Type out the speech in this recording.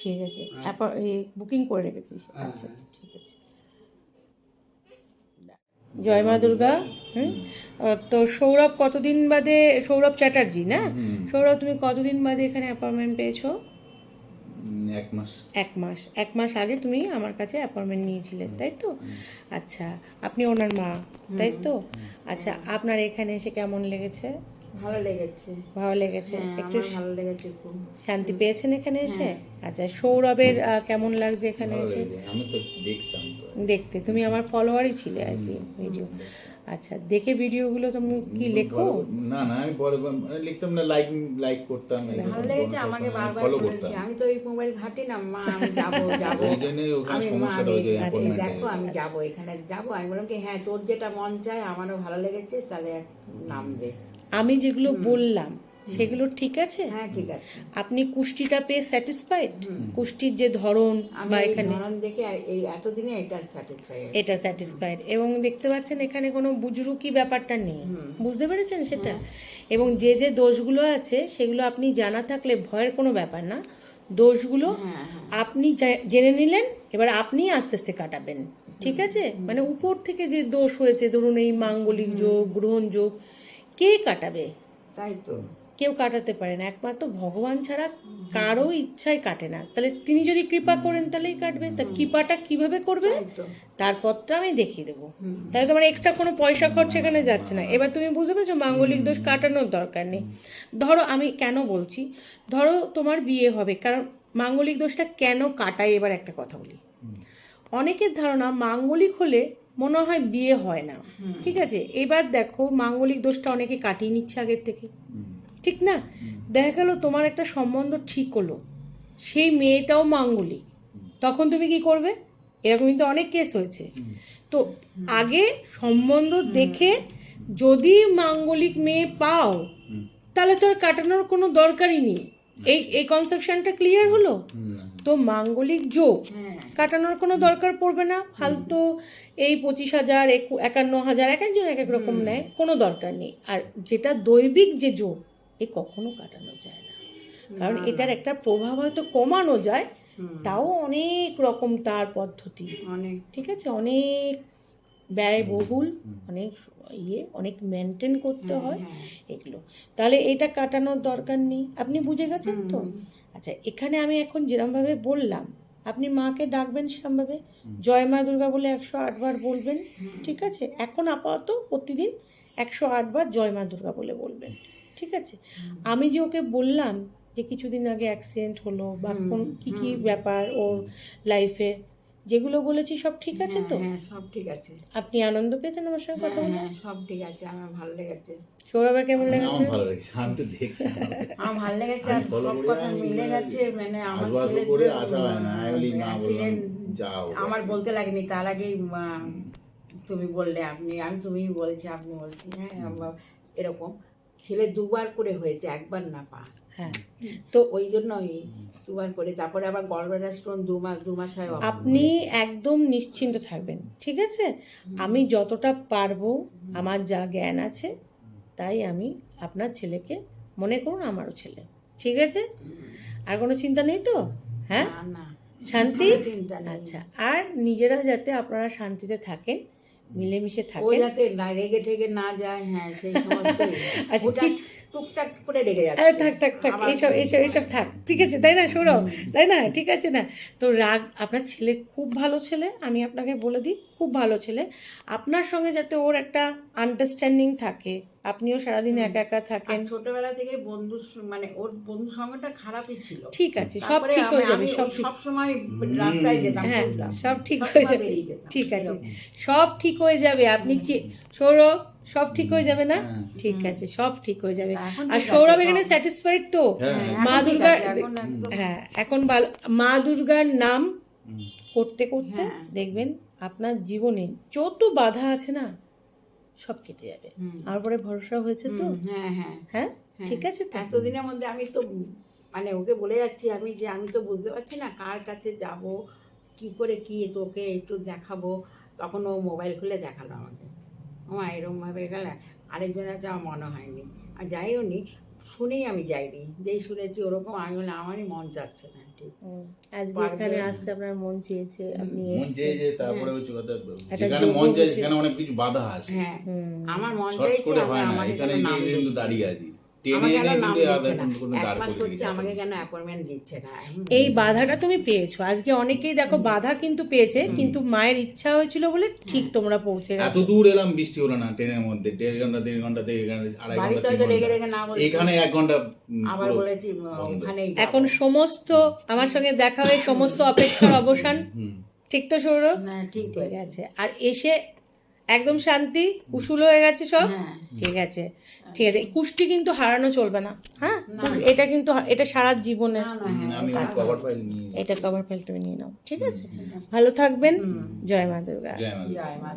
ঠিক আছে। বুকিং করে রেখেছিস। হ্যাঁ, আচ্ছা আচ্ছা ঠিক আছে। জয় মা দুর্গা হুম? তো সৌরভ কতদিন বাদে সৌরভ চ্যাটার্জি না? সৌরভ তুমি কতদিন বাদে এখানে অ্যাপয়েন্টমেন্ট পেয়েছ? এক মাস। এক মাস। এক মাস আগে তুমি আমার কাছে অ্যাপয়েন্টমেন্ট নিয়েছিলে তাই তো? আচ্ছা আপনি ওনার মা তাই তো? আচ্ছা আপনার এখানে এসে কেমন লেগেছে? ভালো লেগেছে। ভালো লেগেছে? হ্যাঁ একটু ভালো লেগেছে খুব। শান্তি পেয়েছেন এখানে এসে? আচ্ছা সৌরভের কেমন লাগছে এখানে এসে? আমি তো দেখতাম দেখতে তুমি আমার ফলোয়ারই ছিলে আর কি ভিডিও আচ্ছা দেখে ভিডিওগুলো তুমি কি লেখো? না না আমি বড় মানে লিখতাম না লাইক লাইক করতাম ভালো লেগেছে আমাকে বারবার ফলো করতাম। আমি তো এই মোবাইল ঘাটি না মা আমি যাব যাব। ওই ওখানে সমস্যাটা হয়েছে আচ্ছা, দেখো আমি যাব এখানে যাব। আমি বললাম কি হ্যাঁ তোর যেটা মন চায় আমারও ভালো লেগেছে তাহলে এক নাম দে। আমি যেগুলো বললাম সেগুলো ঠিক আছে? হ্যাঁ ঠিক আছে। আপনি কুষ্টিটা পেয়ে স্যাটিসফাইড কুষ্টির যে ধরন বা এখানে ধরন দেখে এই এতদিনে এটা স্যাটিসফাই এটা স্যাটিসফাইড এবং দেখতে পাচ্ছেন এখানে কোনো বুজরুকি ব্যাপারটা নেই। বুঝতে পেরেছেন সেটা? এবং যে যে দোষগুলো আছে সেগুলো আপনি জানা থাকলে ভয়ের কোনো ব্যাপার না। দোষগুলো আপনি জা- জেনে নিলেন এবার আপনি আস্তে আস্তে কাটাবেন। ঠিক আছে? মানে উপর থেকে যে দোষ হয়েছে ধরুন এই মাঙ্গলিক যোগ গ্রহণ যোগ কে কাটাবে? তাই তো। কেউ কাটাতে পারে না। একমাত্র ভগবান ছাড়া কারও ইচ্ছাই কাটে না। তাহলে তিনি যদি কৃপা করেন তাহলেই কাটবে। তা কৃপাটা কীভাবে করবে? তার পথটা আমি দেখিয়ে দেবো। তাহলে তোমার এক্সট্রা কোনো পয়সা খরচ এখানে যাচ্ছে না। এবার তুমি বুঝতে পেরেছ মাঙ্গলিক দোষ কাটানোর দরকার নেই। ধরো আমি কেন বলছি? ধরো তোমার বিয়ে হবে। কারণ মাঙ্গলিক দোষটা কেন কাটায়? এবার একটা কথা বলি। অনেকের ধারণা মাঙ্গলিক হলে মনে হয় বিয়ে হয় না। ঠিক আছে? এবার দেখো মাঙ্গলিক দোষটা অনেকে কাটিয়ে নিচ্ছে আগের থেকে। ঠিক না? দেখা গেল তোমার একটা সম্বন্ধ ঠিক হলো। সেই মেয়েটাও মাঙ্গলিক। তখন তুমি কি করবে? এরকম কিন্তু অনেক কেস হয়েছে। তো আগে সম্বন্ধ দেখে যদি মাঙ্গলিক মেয়ে পাও তাহলে তো আর কাটানোর কোনো দরকারই নেই। এই এই কনসেপশনটা ক্লিয়ার হলো? তো মাঙ্গলিক যোগ কাটানোর কোনো দরকার পড়বে না। ফালতু এই পঁচিশ হাজার একু- একান্ন হাজার এক একজন এক এক রকম নেয় কোনো দরকার নেই। আর যেটা দৈবিক যে যোগ এ কখনো কাটানো যায় না। কারণ এটার একটা প্রভাব হয়তো কমানো যায় তাও অনেক রকম তার পদ্ধতি। অনেক। ঠিক আছে? অনেক ব্যয়বহুল অনেক ইয়ে অনেক মেনটেন করতে হয় এগুলো। তাহলে এটা কাটানোর দরকার নেই। আপনি বুঝে গেছেন তো? আচ্ছা এখানে আমি এখন যেরমভাবে বললাম আপনি মাকে ডাকবেন সেরমভাবে। জয় মা দুর্গা বলে একশো আটবার বলবেন ঠিক আছে? এখন আপাতত প্রতিদিন একশো আটবার জয় মা দুর্গা বলে বলবেন ঠিক আছে? আমি যে ওকে বললাম যে কিছুদিন আগে অ্যাক্সিডেন্ট হলো বা কোন কী কী ব্যাপার ওর লাইফে যেগুলো বলেছি সব ঠিক আছে তো? হ্যাঁ সব ঠিক আছে। আপনি আনন্দ পেয়েছেন আমার সঙ্গে কথা বলে? হ্যাঁ সব ঠিক আছে আমার ভালো লেগেছে। সৌরভের কেমন লেগেছে? আমার ভালো লেগেছে আমি তো দেখতাম আমার ভালো লেগেছে আর সব কথা মিলে গেছে মানে আমার ছেলে করে আসা হয় না আমি মা বললাম যাও আমার বলতে লাগেনি তার আগেই তুমি বললে আপনি আমি তুমিই বলছি আপনি বলছি হ্যাঁ এরকম। ছেলে দুবার করে হয়েছে একবার না পা। হ্যাঁ। তো ওই জন্যই দুবার করে তারপরে আবার গলব্লাডার স্টোন দু মাস দু মাস হয় আপনি একদম নিশ্চিন্ত থাকবেন ঠিক আছে? আমি যতটা পারব আমার যা জ্ঞান আছে তাই আমি আপনার ছেলেকে মনে করুন আমারও ছেলে ঠিক আছে? আর কোনো চিন্তা নেই তো? হ্যাঁ? শান্তি? আচ্ছা আর নিজেরা যাতে আপনারা শান্তিতে থাকেন মিলেমিশে ও থাকেন। যাতে না রেগে ঠেগে না যায় হ্যাঁ সেই সমস্ত আচ্ছা, টুকটাক করে রেগে আরে যাচ্ছে থাক থাক থাক এইসব এইসব এইসব থাক। ঠিক আছে তাই না সৌরভ? তাই না? ঠিক আছে না? তো রাগ আপনার ছেলে খুব ভালো ছেলে আমি আপনাকে বলে দিই খুব ভালো ছেলে। আপনার সঙ্গে যাতে ওর একটা আন্ডারস্ট্যান্ডিং থাকে আপনিও সারাদিন একা একা থাকেন। ছোটবেলা থেকে বন্ধু মানে ওর বন্ধু সঙ্গটা খারাপই ছিল। ঠিক আছে সব ঠিক হয়ে যাবে সব রাস্তায় যেতাম হ্যাঁ সব ঠিক হয়ে যাবে। ঠিক আছে। সব ঠিক হয়ে যাবে আপনি চি- সৌরভ? সব ঠিক হয়ে যাবে না? হ্যাঁ। ঠিক আছে সব ঠিক হয়ে যাবে। আর সৌরভ এখানে স্যাটিসফাইড তো? হ্যাঁ। মা এখন দুর্গা হ্যাঁ এখন মা দুর্গার নাম করতে করতে হ্যাঁ। দেখবেন আপনার জীবনে যত বাধা আছে না সব কেটে যাবে। আমার পরে ভরসা হয়েছে তো? হ্যাঁ হ্যাঁ। হ্যাঁ? হ্যাঁ। ঠিক আছে এতদিনের মধ্যে আমি তো মানে ওকে বলে যাচ্ছি আমি যে আমি তো বুঝতে পারছি না কার কাছে যাব কি করে কি তোকে একটু দেখাবো। তখন ও মোবাইল খুলে দেখাল আমাকে। ও এরকম ভাবে গেলে আরেকজনের আছে আমার মনে হয়নি। আর যাইও নি শুনেই আমি যাইনি। যেই শুনেছি ওরকম আমি বলে আমারই মন যাচ্ছে না ঠিক। আজকে এখানে আসতে আপনার মন চেয়েছে আপনি মন চেয়েছে তারপরে হচ্ছে কথা যেখানে মন চাই সেখানে অনেক কিছু বাধা আছে। হ্যাঁ। আমার মন চাইছে আমার হয় এখানে কিন্তু দাঁড়িয়ে আছি। এই বাধাটা তুমি পেয়েছ। আজকে অনেকেই দেখো বাধা কিন্তু পেয়েছে কিন্তু মায়ের ইচ্ছা হয়েছিল বলে ঠিক তোমরা পৌঁছে এত দূর এলাম বৃষ্টি হলো না ট্রেনের মধ্যে। দেড় ঘণ্টা দেড় ঘণ্টা দেড় ঘণ্টা আড়াই ঘণ্টা। এখানে এক ঘণ্টা আবার বলেছি। এখন সমস্ত আমার সঙ্গে দেখা হয়ে সমস্ত অপেক্ষার অবসান। ঠিক তো সৌরভ? হ্যাঁ ঠিক আছে। আর এসে একদম শান্তি উসুল হয়ে গেছে সব? হ্যাঁ। ঠিক আছে। ঠিক আছে। কুষ্টি কিন্তু হারানো চলবে না হ্যাঁ? এটা কিন্তু এটা সারা জীবনে হ্যাঁ এটা কভার ফাইল তুমি নিয়ে নাও ঠিক আছে? ভালো থাকবেন। জয় মা দুর্গা। জয় মা জয় মা